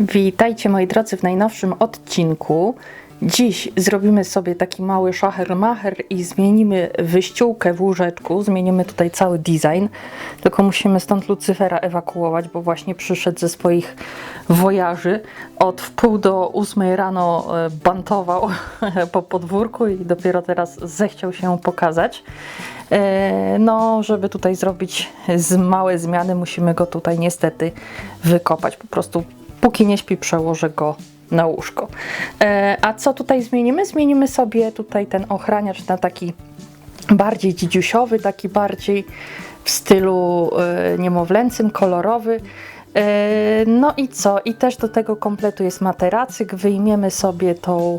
Witajcie moi drodzy w najnowszym odcinku. Dziś zrobimy sobie taki mały szacher-macher i zmienimy wyściółkę w łóżeczku. Zmienimy tutaj cały design. Tylko musimy stąd Lucyfera ewakuować, bo właśnie przyszedł ze swoich wojaży. Od wpół do ósmej rano e, bantował po podwórku i dopiero teraz zechciał się pokazać. E, No, żeby tutaj zrobić małe zmiany, musimy go tutaj niestety wykopać. Po prostu póki nie śpi, przełożę go na łóżko. E, A co tutaj zmienimy? Zmienimy sobie tutaj ten ochraniacz na taki bardziej dzidziusiowy, taki bardziej w stylu e, niemowlęcym, kolorowy. E, No i co? I też do tego kompletu jest materacyk. Wyjmiemy sobie tą,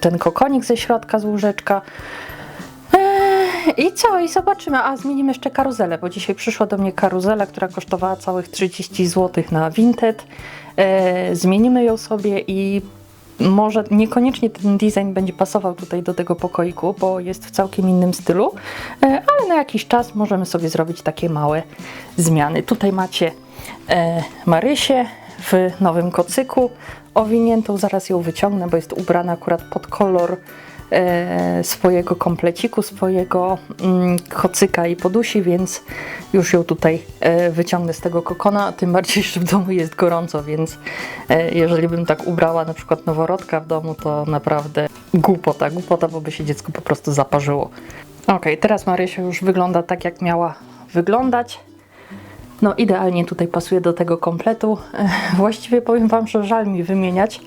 ten kokonik ze środka z łóżeczka. I co? I zobaczymy. A zmienimy jeszcze karuzelę, bo dzisiaj przyszła do mnie karuzela, która kosztowała całych 30 zł na Vinted. E, zmienimy ją sobie i może niekoniecznie ten design będzie pasował tutaj do tego pokoiku, bo jest w całkiem innym stylu, e, ale na jakiś czas możemy sobie zrobić takie małe zmiany. Tutaj macie e, Marysię w nowym kocyku owiniętą. Zaraz ją wyciągnę, bo jest ubrana akurat pod kolor swojego kompleciku, swojego mm, kocyka i podusi, więc już ją tutaj e, wyciągnę z tego kokona, tym bardziej, że w domu jest gorąco, więc e, jeżeli bym tak ubrała na przykład noworodka w domu, to naprawdę głupota, głupota, bo by się dziecko po prostu zaparzyło. Ok, teraz Marysia już wygląda tak, jak miała wyglądać. No idealnie tutaj pasuje do tego kompletu. E, Właściwie powiem Wam, że żal mi wymieniać e,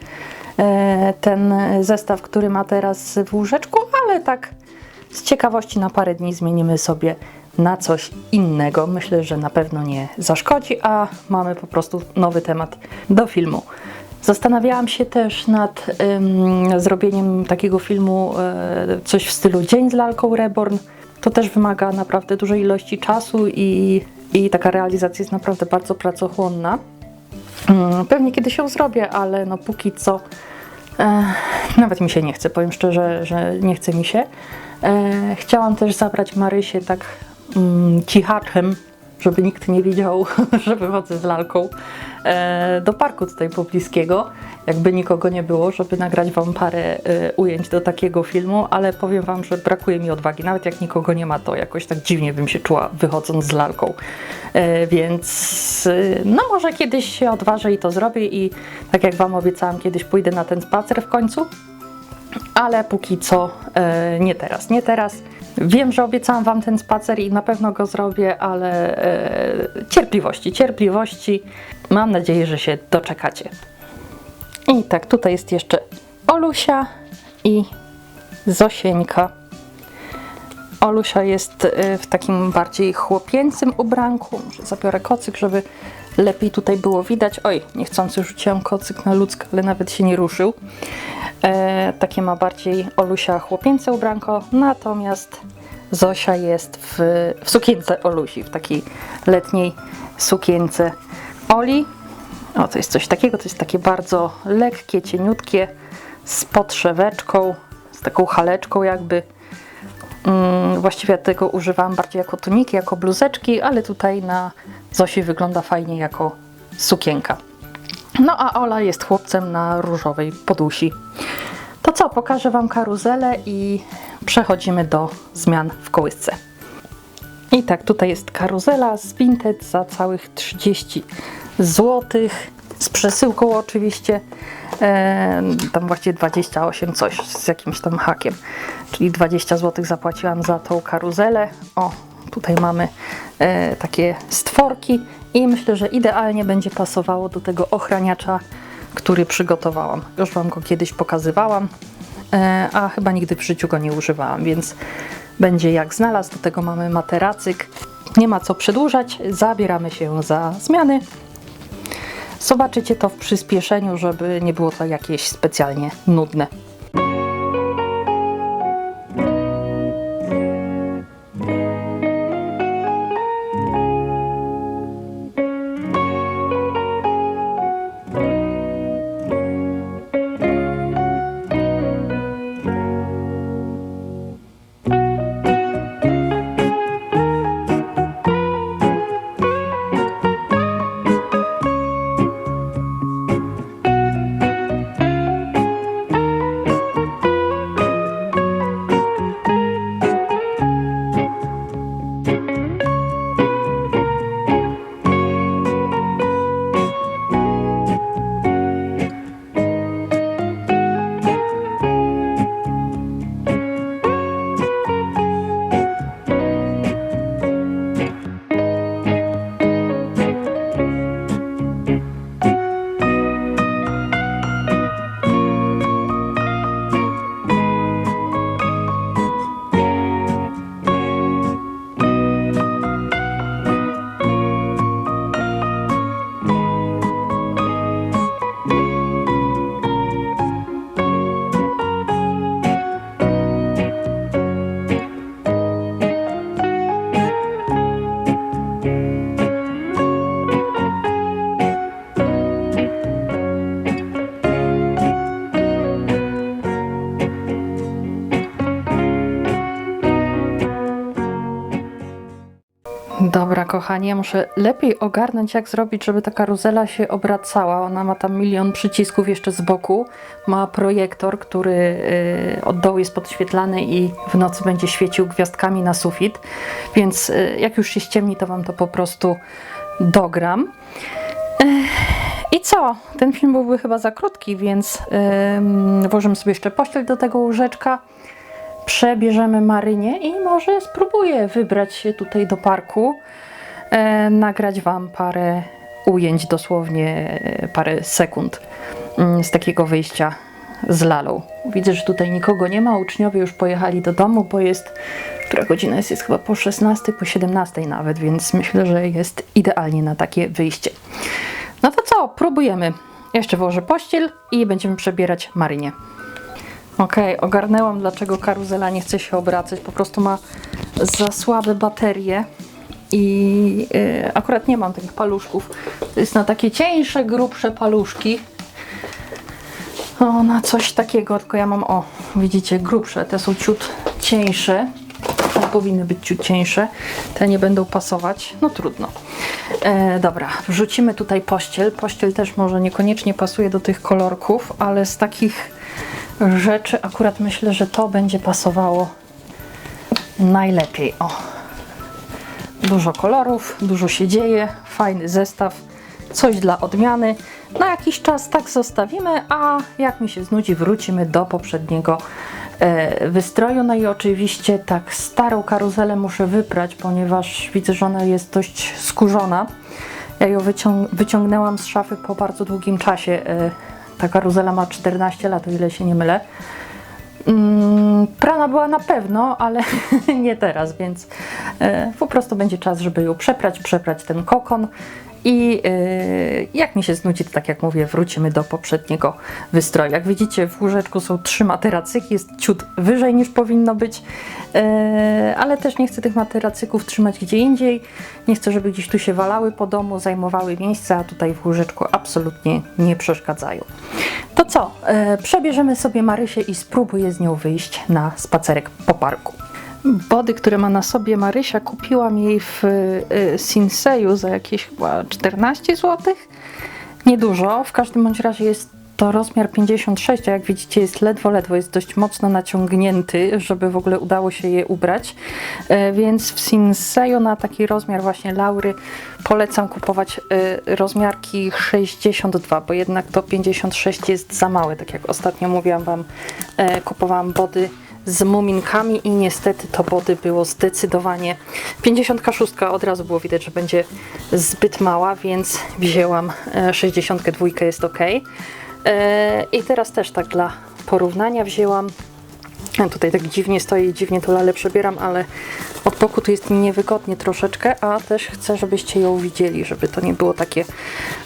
ten zestaw, który ma teraz w łóżeczku, ale tak z ciekawości na parę dni zmienimy sobie na coś innego. Myślę, że na pewno nie zaszkodzi, a mamy po prostu nowy temat do filmu. Zastanawiałam się też nad ym, zrobieniem takiego filmu, e, coś w stylu Dzień z lalką Reborn. To też wymaga naprawdę dużej ilości czasu i, i taka realizacja jest naprawdę bardzo pracochłonna. Mm, Pewnie kiedyś ją zrobię, ale no póki co e, nawet mi się nie chce, powiem szczerze, że nie chce mi się. E, chciałam też zabrać Marysię tak mm, cichaczem, żeby nikt nie widział, że wychodzę z lalką e, do parku tutaj pobliskiego, jakby nikogo nie było, żeby nagrać Wam parę e, ujęć do takiego filmu, ale powiem Wam, że brakuje mi odwagi. Nawet jak nikogo nie ma, to jakoś tak dziwnie bym się czuła wychodząc z lalką. E, więc e, no może kiedyś się odważę i to zrobię i tak jak Wam obiecałam, kiedyś pójdę na ten spacer w końcu ale póki co e, nie teraz, nie teraz. Wiem, że obiecałam Wam ten spacer i na pewno go zrobię, ale e, cierpliwości, cierpliwości. Mam nadzieję, że się doczekacie. I tak, tutaj jest jeszcze Olusia i Zosieńka. Olusia jest e, w takim bardziej chłopięcym ubranku. Może zabiorę kocyk, żeby lepiej tutaj było widać. Oj, niechcący rzuciłam kocyk na ludzka, ale nawet się nie ruszył. E, takie ma bardziej Olusia chłopięce ubranko, natomiast Zosia jest w, w sukience Olusi, w takiej letniej sukience Oli. O, to jest coś takiego, to jest takie bardzo lekkie, cieniutkie, z podszeweczką, z taką haleczką jakby. Mm, właściwie tego używam bardziej jako tuniki, jako bluzeczki, ale tutaj na Zosi wygląda fajnie jako sukienka. No a Ola jest chłopcem na różowej podusi. To co, pokażę Wam karuzelę i przechodzimy do zmian w kołysce. I tak, tutaj jest karuzela z Vinted za całych 30 zł. Z przesyłką oczywiście. E, tam właściwie 28 coś z jakimś tam hakiem. Czyli 20 zł zapłaciłam za tą karuzelę. O, tutaj mamy e, takie stworki i myślę, że idealnie będzie pasowało do tego ochraniacza, który przygotowałam. Już Wam go kiedyś pokazywałam, e, a chyba nigdy w życiu go nie używałam, więc będzie jak znalazł. Do tego mamy materacyk. Nie ma co przedłużać, zabieramy się za zmiany. Zobaczycie to w przyspieszeniu, żeby nie było to jakieś specjalnie nudne. Kochani, ja muszę lepiej ogarnąć, jak zrobić, żeby ta karuzela się obracała. Ona ma tam milion przycisków jeszcze z boku. Ma projektor, który y, od dołu jest podświetlany i w nocy będzie świecił gwiazdkami na sufit. Więc y, jak już się ściemni, to Wam to po prostu dogram. I co? Ten film byłby chyba za krótki, więc ym, włożymy sobie jeszcze pościel do tego łóżeczka. Przebierzemy Marynię i może spróbuję wybrać się tutaj do parku, nagrać Wam parę ujęć, dosłownie e, parę sekund mm, z takiego wyjścia z lalą. Widzę, że tutaj nikogo nie ma, uczniowie już pojechali do domu, bo jest, która godzina jest? Jest chyba po 16, po 17 nawet, więc myślę, że jest idealnie na takie wyjście. No to co, próbujemy. Jeszcze włożę pościel i będziemy przebierać Marynię. Okej, ogarnęłam dlaczego karuzela nie chce się obracać. Po prostu ma za słabe baterie i y, akurat nie mam takich paluszków. To jest na takie cieńsze, grubsze paluszki. O, na coś takiego, tylko ja mam, o, widzicie, grubsze. Te są ciut cieńsze. Te powinny być ciut cieńsze. Te nie będą pasować. No trudno. E, dobra, wrzucimy tutaj pościel. Pościel też może niekoniecznie pasuje do tych kolorków, ale z takich rzeczy akurat myślę, że to będzie pasowało najlepiej. O, dużo kolorów, dużo się dzieje, fajny zestaw, coś dla odmiany. Na jakiś czas tak zostawimy, a jak mi się znudzi, wrócimy do poprzedniego e, wystroju. No i oczywiście tak starą karuzelę muszę wyprać, ponieważ widzę, że ona jest dość skurzona. Ja ją wyciąg wyciągnęłam z szafy po bardzo długim czasie. E, ta karuzela ma 14 lat, o ile się nie mylę. Mm, prana była na pewno, ale nie teraz, więc e, po prostu będzie czas, żeby ją przeprać, przeprać ten kokon. I e, jak mi się znudzi, to tak jak mówię, wrócimy do poprzedniego wystroju. Jak widzicie, w łóżeczku są trzy materacyki, jest ciut wyżej niż powinno być, e, ale też nie chcę tych materacyków trzymać gdzie indziej. Nie chcę, żeby gdzieś tu się walały po domu, zajmowały miejsce, a tutaj w łóżeczku absolutnie nie przeszkadzają. To co? E, przebierzemy sobie Marysię i spróbuję z nią wyjść na spacerek po parku. Body, które ma na sobie Marysia, kupiłam jej w y, Sinseju za jakieś chyba 14 zł. Niedużo, w każdym bądź razie jest to rozmiar 56, a jak widzicie jest ledwo, ledwo, jest dość mocno naciągnięty, żeby w ogóle udało się je ubrać. E, więc w Sinseju na taki rozmiar właśnie Laury polecam kupować e, rozmiarki 62, bo jednak to 56 jest za małe, tak jak ostatnio mówiłam Wam, e, kupowałam body z muminkami i niestety to body było zdecydowanie 56 od razu było widać, że będzie zbyt mała, więc wzięłam e, 62 jest ok. E, I teraz też tak dla porównania wzięłam a Tutaj tak dziwnie stoi, dziwnie to lalę przebieram, ale od boku tu jest mi niewygodnie troszeczkę, a też chcę, żebyście ją widzieli, żeby to nie było takie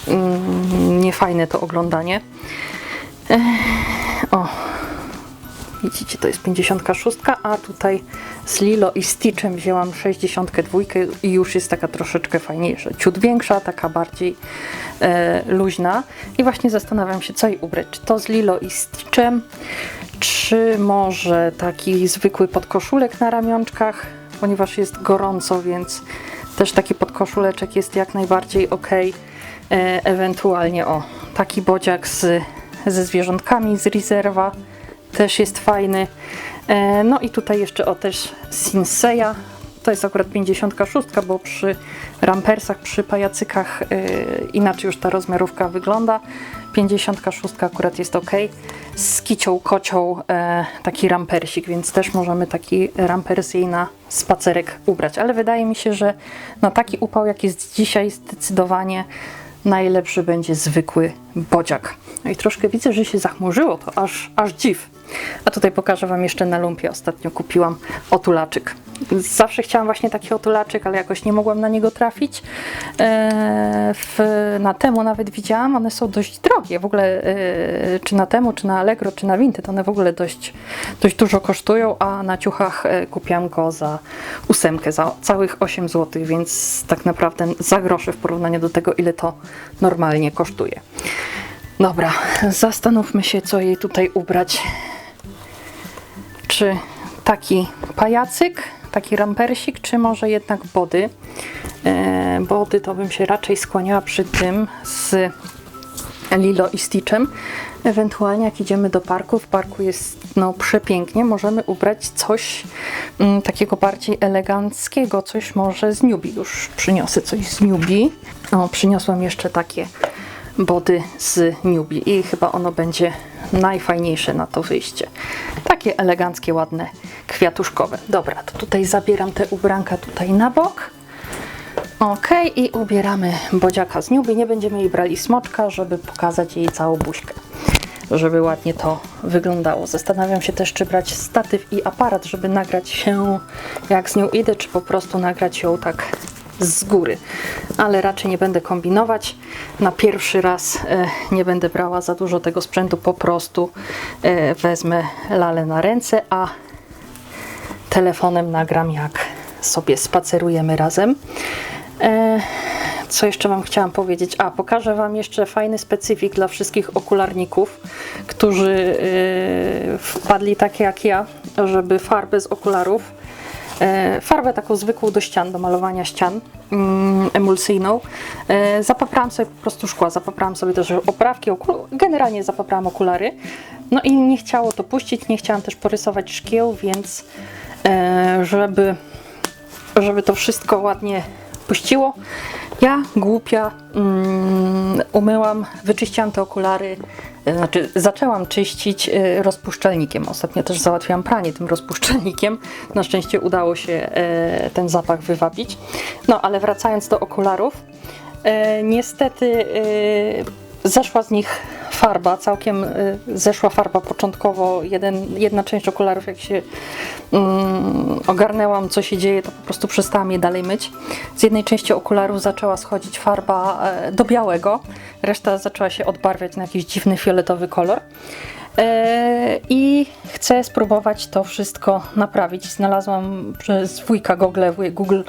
mm, niefajne to oglądanie. O, Widzicie, to jest 56, a tutaj z Lilo i Stitchem wzięłam 62 i już jest taka troszeczkę fajniejsza. Ciut większa, taka bardziej e, luźna. I właśnie zastanawiam się, co jej ubrać. Czy to z Lilo i Stitchem, czy może taki zwykły podkoszulek na ramionczkach, ponieważ jest gorąco, więc też taki podkoszuleczek jest jak najbardziej ok. E, ewentualnie o, taki bodziak z, ze zwierzątkami z rezerwa też jest fajny. E, no i tutaj jeszcze o też Sinseya. To jest akurat 56, bo przy rampersach, przy pajacykach yy, inaczej już ta rozmiarówka wygląda. 56 akurat jest ok. Z kicią, kocią e, taki rampersik, więc też możemy taki rampers jej na spacerek ubrać. Ale wydaje mi się, że na taki upał jak jest dzisiaj zdecydowanie najlepszy będzie zwykły bodziak. No i troszkę widzę, że się zachmurzyło, to aż, aż dziw. A tutaj pokażę Wam jeszcze na lumpie. Ostatnio kupiłam otulaczyk. Zawsze chciałam właśnie taki otulaczyk, ale jakoś nie mogłam na niego trafić. Eee, w, na temu nawet widziałam, one są dość drogie. W ogóle e, czy na temu, czy na Allegro, czy na Vinted, one w ogóle dość, dość dużo kosztują, a na ciuchach e, kupiłam go za ósemkę, za całych 8 zł, więc tak naprawdę za grosze w porównaniu do tego, ile to normalnie kosztuje. Dobra, zastanówmy się, co jej tutaj ubrać. Czy taki pajacyk, taki rampersik, czy może jednak body. e, body, to bym się raczej skłaniała przy tym z Lilo i Stitchem. Ewentualnie jak idziemy do parku, w parku jest no przepięknie, możemy ubrać coś mm, takiego bardziej eleganckiego, coś może z Newbie. Już przyniosę coś z Newbie. O, przyniosłam jeszcze takie body z Newbie i chyba ono będzie najfajniejsze na to wyjście. Takie eleganckie, ładne, kwiatuszkowe. Dobra, to tutaj zabieram te ubranka tutaj na bok. Ok, i ubieramy bodziaka z Newbie. Nie będziemy jej brali smoczka, żeby pokazać jej całą buźkę. Żeby ładnie to wyglądało. Zastanawiam się też, czy brać statyw i aparat, żeby nagrać się jak z nią idę, czy po prostu nagrać ją tak z góry. Ale raczej nie będę kombinować. Na pierwszy raz e, nie będę brała za dużo tego sprzętu, po prostu e, wezmę lalę na ręce, a telefonem nagram, jak sobie spacerujemy razem. E, co jeszcze Wam chciałam powiedzieć? A, pokażę Wam jeszcze fajny specyfik dla wszystkich okularników, którzy wpadli tak jak ja, żeby farbę z okularów, farbę taką zwykłą do ścian, do malowania ścian, mm, emulsyjną, e, zapaprałam sobie po prostu szkła, zapaprałam sobie też oprawki, generalnie zapaprałam okulary. No i nie chciało to puścić, nie chciałam też porysować szkieł, więc e, żeby żeby to wszystko ładnie puściło. Ja, głupia, mm, umyłam, wyczyściłam te okulary, e, znaczy zaczęłam czyścić e, rozpuszczalnikiem. Ostatnio też załatwiłam pranie tym rozpuszczalnikiem. Na szczęście udało się e, ten zapach wywabić. No, ale wracając do okularów, e, niestety zeszła z nich farba, całkiem y, zeszła farba początkowo. Jeden, jedna część okularów, jak się mm, ogarnęłam, co się dzieje, to po prostu przestałam je dalej myć. Z jednej części okularów zaczęła schodzić farba e, do białego, reszta zaczęła się odbarwiać na jakiś dziwny fioletowy kolor. E, I chcę spróbować to wszystko naprawić. Znalazłam przez wujka Google, Google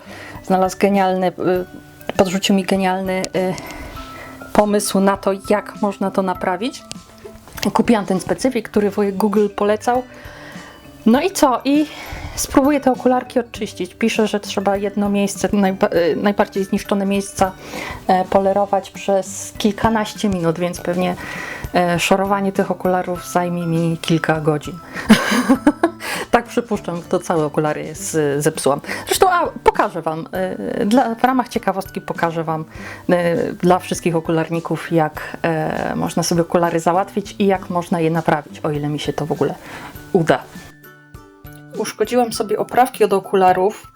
znalazł genialny, y, podrzucił mi genialny y, pomysł na to, jak można to naprawić. Kupiłam ten specyfik, który wujek Google polecał. No i co? I spróbuję te okularki odczyścić. Pisze, że trzeba jedno miejsce, najba e, najbardziej zniszczone miejsca e, polerować przez kilkanaście minut, więc pewnie e, szorowanie tych okularów zajmie mi kilka godzin. tak przypuszczam, to całe okulary jest, zepsułam. Zresztą a, pokażę Wam, e, dla, w ramach ciekawostki pokażę Wam e, dla wszystkich okularników, jak e, można sobie okulary załatwić i jak można je naprawić, o ile mi się to w ogóle uda. Uszkodziłam sobie oprawki od okularów,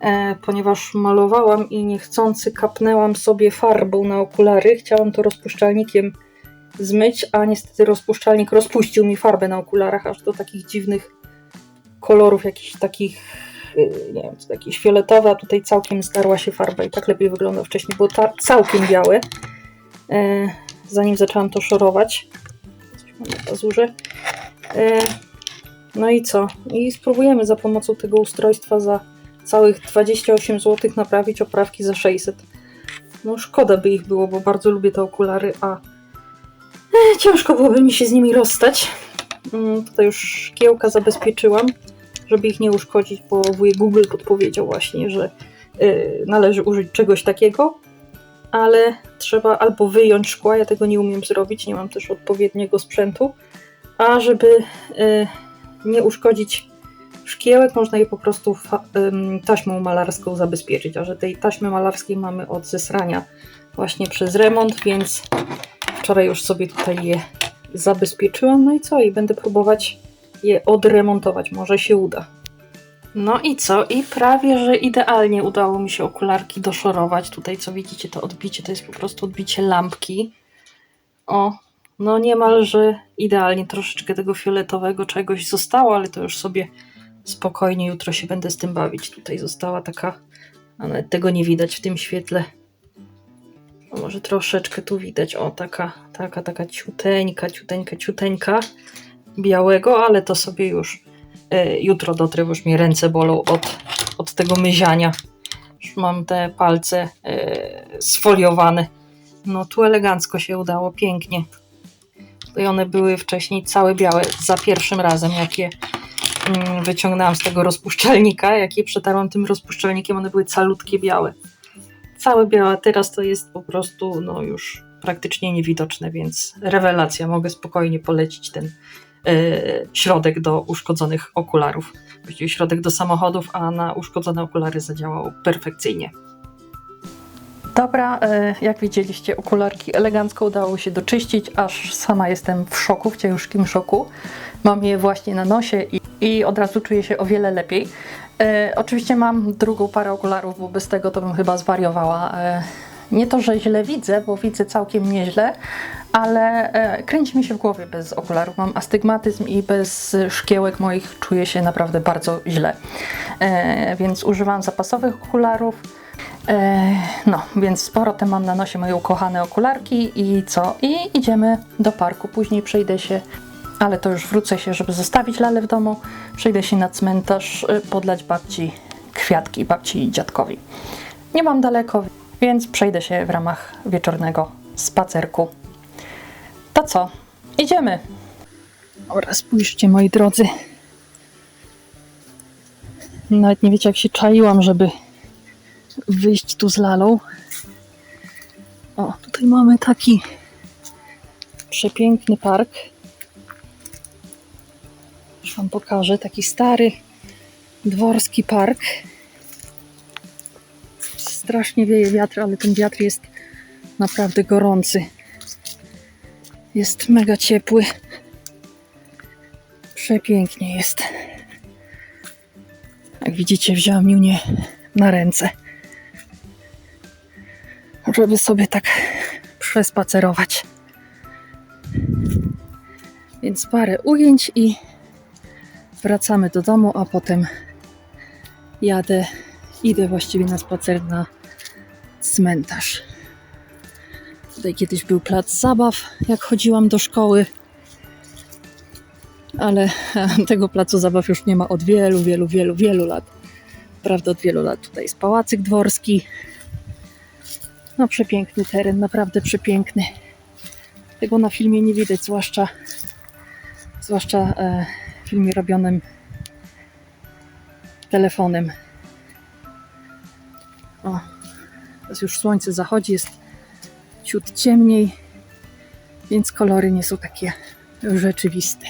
e, ponieważ malowałam i niechcący kapnęłam sobie farbą na okulary. Chciałam to rozpuszczalnikiem zmyć, a niestety rozpuszczalnik rozpuścił mi farbę na okularach aż do takich dziwnych kolorów, jakichś takich, e, nie wiem, jakieś fioletowe, a tutaj całkiem zdarła się farba i tak lepiej wygląda wcześniej, było całkiem białe. E, zanim zaczęłam to szorować. Coś mam na pazurze. E, no i co? I spróbujemy za pomocą tego ustrojstwa za całych 28 zł naprawić oprawki za 600. No szkoda by ich było, bo bardzo lubię te okulary, a e, ciężko byłoby mi się z nimi rozstać. Mm, tutaj już szkiełka zabezpieczyłam, żeby ich nie uszkodzić, bo wujek Google podpowiedział właśnie, że y, należy użyć czegoś takiego, ale trzeba albo wyjąć szkła, ja tego nie umiem zrobić, nie mam też odpowiedniego sprzętu, a żeby y, nie uszkodzić szkiełek, można je po prostu taśmą malarską zabezpieczyć, a że tej taśmy malarskiej mamy od zesrania właśnie przez remont, więc wczoraj już sobie tutaj je zabezpieczyłam, no i co? I będę próbować je odremontować, może się uda. No i co? I prawie, że idealnie udało mi się okularki doszorować. Tutaj co widzicie, to odbicie to jest po prostu odbicie lampki. O, no niemalże idealnie. Troszeczkę tego fioletowego czegoś zostało, ale to już sobie spokojnie jutro się będę z tym bawić. Tutaj została taka, a nawet tego nie widać w tym świetle. O, może troszeczkę tu widać. O, taka, taka, taka ciuteńka, ciuteńka, ciuteńka białego, ale to sobie już e, jutro dotrę, już mi ręce bolą od, od tego myziania. Już mam te palce e, sfoliowane. No tu elegancko się udało, pięknie. I one były wcześniej całe białe za pierwszym razem, jak je mm, wyciągnęłam z tego rozpuszczalnika, jak je przetarłam tym rozpuszczalnikiem, one były calutkie białe. całe białe, teraz to jest po prostu no już praktycznie niewidoczne, więc rewelacja. Mogę spokojnie polecić ten środek do uszkodzonych okularów. Właściwie środek do samochodów, a na uszkodzone okulary zadziałał perfekcyjnie. Dobra, e, jak widzieliście, okularki elegancko udało się doczyścić, aż sama jestem w szoku, w ciężkim szoku. Mam je właśnie na nosie i, i od razu czuję się o wiele lepiej. E, oczywiście mam drugą parę okularów, bo bez tego to bym chyba zwariowała. E, nie to, że źle widzę, bo widzę całkiem nieźle, ale e, kręci mi się w głowie bez okularów. Mam astygmatyzm i bez szkiełek moich czuję się naprawdę bardzo źle. E, więc używam zapasowych okularów. E, no, więc z powrotem mam na nosie moje ukochane okularki i co? I idziemy do parku. Później przejdę się, ale to już wrócę się, żeby zostawić lalę w domu. Przejdę się na cmentarz, podlać babci kwiatki, babci i dziadkowi. Nie mam daleko, więc przejdę się w ramach wieczornego spacerku. To co? Idziemy! Dobra, spójrzcie moi drodzy. Nawet nie wiecie jak się czaiłam, żeby wyjść tu z lalą. O, tutaj mamy taki przepiękny park. Już Wam pokażę. Taki stary dworski park. Strasznie wieje wiatr, ale ten wiatr jest naprawdę gorący. Jest mega ciepły. Przepięknie jest. Jak widzicie, wziąłem Junię na ręce żeby sobie tak przespacerować. Więc parę ujęć i wracamy do domu, a potem jadę, idę właściwie na spacer na cmentarz. Tutaj kiedyś był plac zabaw, jak chodziłam do szkoły, ale tego placu zabaw już nie ma od wielu, wielu, wielu, wielu lat. Prawda, od wielu lat tutaj jest pałacyk dworski, no przepiękny teren, naprawdę przepiękny. Tego na filmie nie widać, zwłaszcza, zwłaszcza e, w filmie robionym telefonem. O, teraz już słońce zachodzi, jest ciut ciemniej, więc kolory nie są takie rzeczywiste.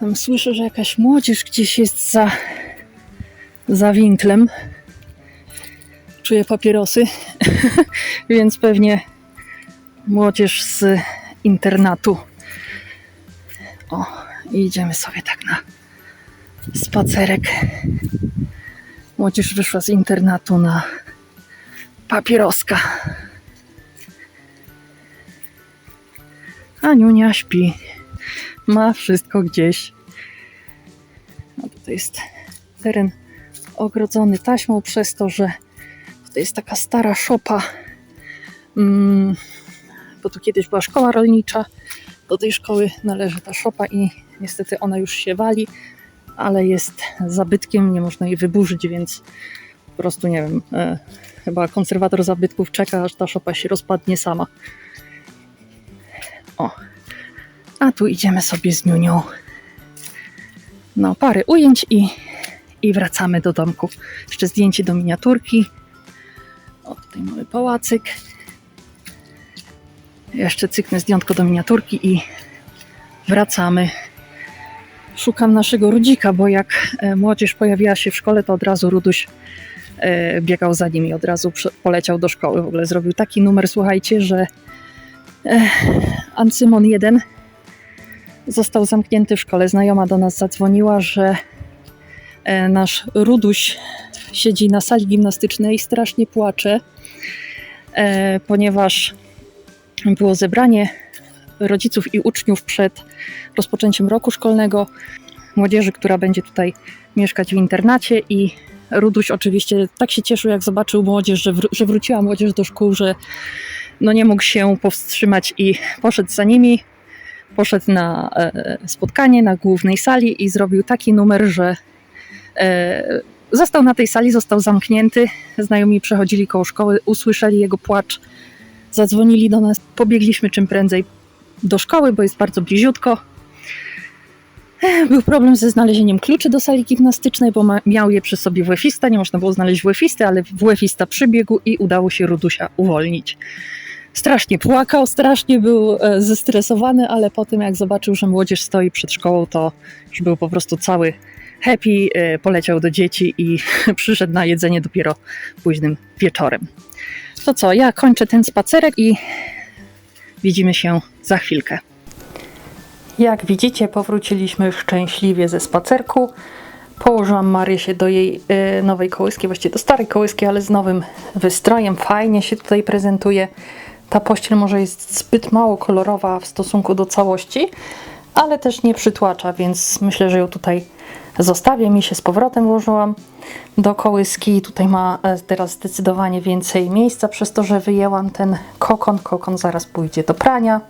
Tam słyszę, że jakaś młodzież gdzieś jest za, za winklem czuję papierosy, więc pewnie młodzież z internatu. O, idziemy sobie tak na spacerek. Młodzież wyszła z internatu na papieroska. Aniunia śpi. Ma wszystko gdzieś. A tutaj jest teren ogrodzony taśmą przez to, że to jest taka stara szopa, mm, bo tu kiedyś była szkoła rolnicza. Do tej szkoły należy ta szopa i niestety ona już się wali, ale jest zabytkiem, nie można jej wyburzyć, więc po prostu nie wiem, e, chyba konserwator zabytków czeka, aż ta szopa się rozpadnie sama. O, a tu idziemy sobie z Niunią. No, parę ujęć i, i wracamy do domku. Jeszcze zdjęcie do miniaturki. O, tutaj mamy pałacyk. Jeszcze cyknę zdjątko do miniaturki i wracamy. Szukam naszego Rudzika, bo jak e, młodzież pojawiła się w szkole, to od razu Ruduś e, biegał za nim i od razu poleciał do szkoły. W ogóle zrobił taki numer, słuchajcie, że e, Ancymon 1 został zamknięty w szkole. Znajoma do nas zadzwoniła, że nasz Ruduś siedzi na sali gimnastycznej i strasznie płacze, ponieważ było zebranie rodziców i uczniów przed rozpoczęciem roku szkolnego, młodzieży, która będzie tutaj mieszkać w internacie i Ruduś oczywiście tak się cieszył, jak zobaczył młodzież, że, że wróciła młodzież do szkół, że no nie mógł się powstrzymać i poszedł za nimi. Poszedł na e, spotkanie na głównej sali i zrobił taki numer, że e, Został na tej sali, został zamknięty. Znajomi przechodzili koło szkoły, usłyszeli jego płacz, zadzwonili do nas. Pobiegliśmy czym prędzej do szkoły, bo jest bardzo bliziutko. Był problem ze znalezieniem kluczy do sali gimnastycznej, bo miał je przy sobie WF-ista, nie można było znaleźć WF-isty, ale WF-ista przybiegł i udało się Rudusia uwolnić. Strasznie płakał, strasznie był e, zestresowany, ale po tym jak zobaczył, że młodzież stoi przed szkołą, to już był po prostu cały happy, e, poleciał do dzieci i przyszedł na jedzenie dopiero późnym wieczorem. To co, ja kończę ten spacerek i widzimy się za chwilkę. Jak widzicie, powróciliśmy szczęśliwie ze spacerku. Położyłam Marysię do jej y, nowej kołyski, właściwie do starej kołyski, ale z nowym wystrojem. Fajnie się tutaj prezentuje. Ta pościel może jest zbyt mało kolorowa w stosunku do całości, ale też nie przytłacza, więc myślę, że ją tutaj zostawię. Mi się z powrotem włożyłam do kołyski. Tutaj ma e, teraz zdecydowanie więcej miejsca, przez to, że wyjęłam ten kokon. Kokon zaraz pójdzie do prania.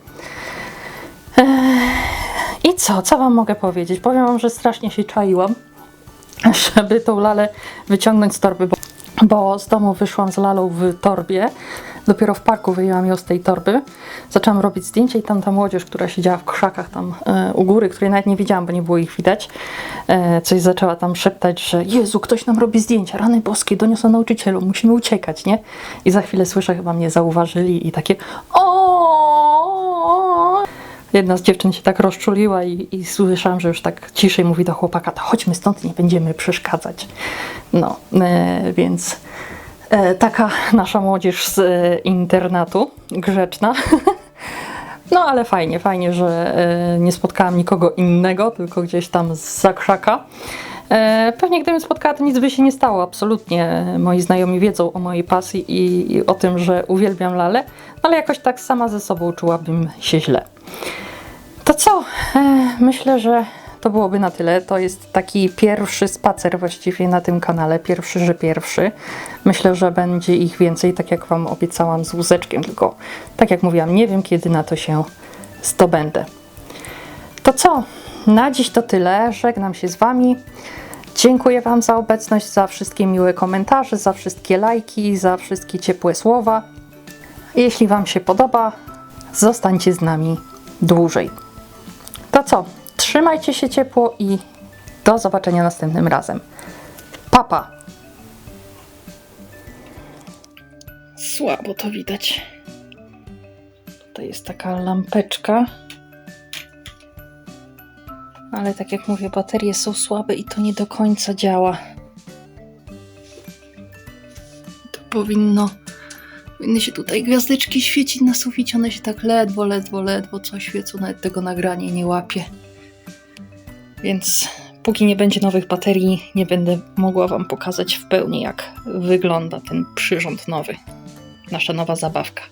I co? Co Wam mogę powiedzieć? Powiem Wam, że strasznie się czaiłam, żeby tą lalę wyciągnąć z torby, bo, bo z domu wyszłam z lalą w torbie. Dopiero w parku wyjęłam ją z tej torby. Zaczęłam robić zdjęcia i tam ta młodzież, która siedziała w krzakach tam e, u góry, której nawet nie widziałam, bo nie było ich widać, e, coś zaczęła tam szeptać, że Jezu, ktoś nam robi zdjęcia, rany boskie, doniosą nauczycielu, musimy uciekać, nie? I za chwilę słyszę, chyba mnie zauważyli i takie o. Jedna z dziewczyn się tak rozczuliła i, i słyszałam, że już tak ciszej mówi do chłopaka, to chodźmy stąd, nie będziemy przeszkadzać. No, e, więc taka nasza młodzież z e, internatu, grzeczna. No ale fajnie, fajnie, że e, nie spotkałam nikogo innego, tylko gdzieś tam z zakrzaka. E, Pewnie gdybym spotkała, to nic by się nie stało, absolutnie. Moi znajomi wiedzą o mojej pasji i, i o tym, że uwielbiam lalę, ale jakoś tak sama ze sobą czułabym się źle. To co? E, Myślę, że to byłoby na tyle. To jest taki pierwszy spacer właściwie na tym kanale. Pierwszy, że pierwszy. Myślę, że będzie ich więcej, tak jak Wam obiecałam z łózeczkiem, tylko tak jak mówiłam, nie wiem kiedy na to się zdobędę. To co? Na dziś to tyle. Żegnam się z Wami. Dziękuję Wam za obecność, za wszystkie miłe komentarze, za wszystkie lajki, za wszystkie ciepłe słowa. Jeśli Wam się podoba, zostańcie z nami dłużej. To co? Trzymajcie się ciepło i do zobaczenia następnym razem. Papa! Słabo to widać. Tutaj jest taka lampeczka. Ale tak jak mówię, baterie są słabe i to nie do końca działa. To powinno. Powinny się tutaj gwiazdeczki świecić na suficie. One się tak ledwo, ledwo, ledwo co świecą. Nawet tego nagranie nie łapie. Więc póki nie będzie nowych baterii, nie będę mogła Wam pokazać w pełni, jak wygląda ten przyrząd nowy. Nasza nowa zabawka.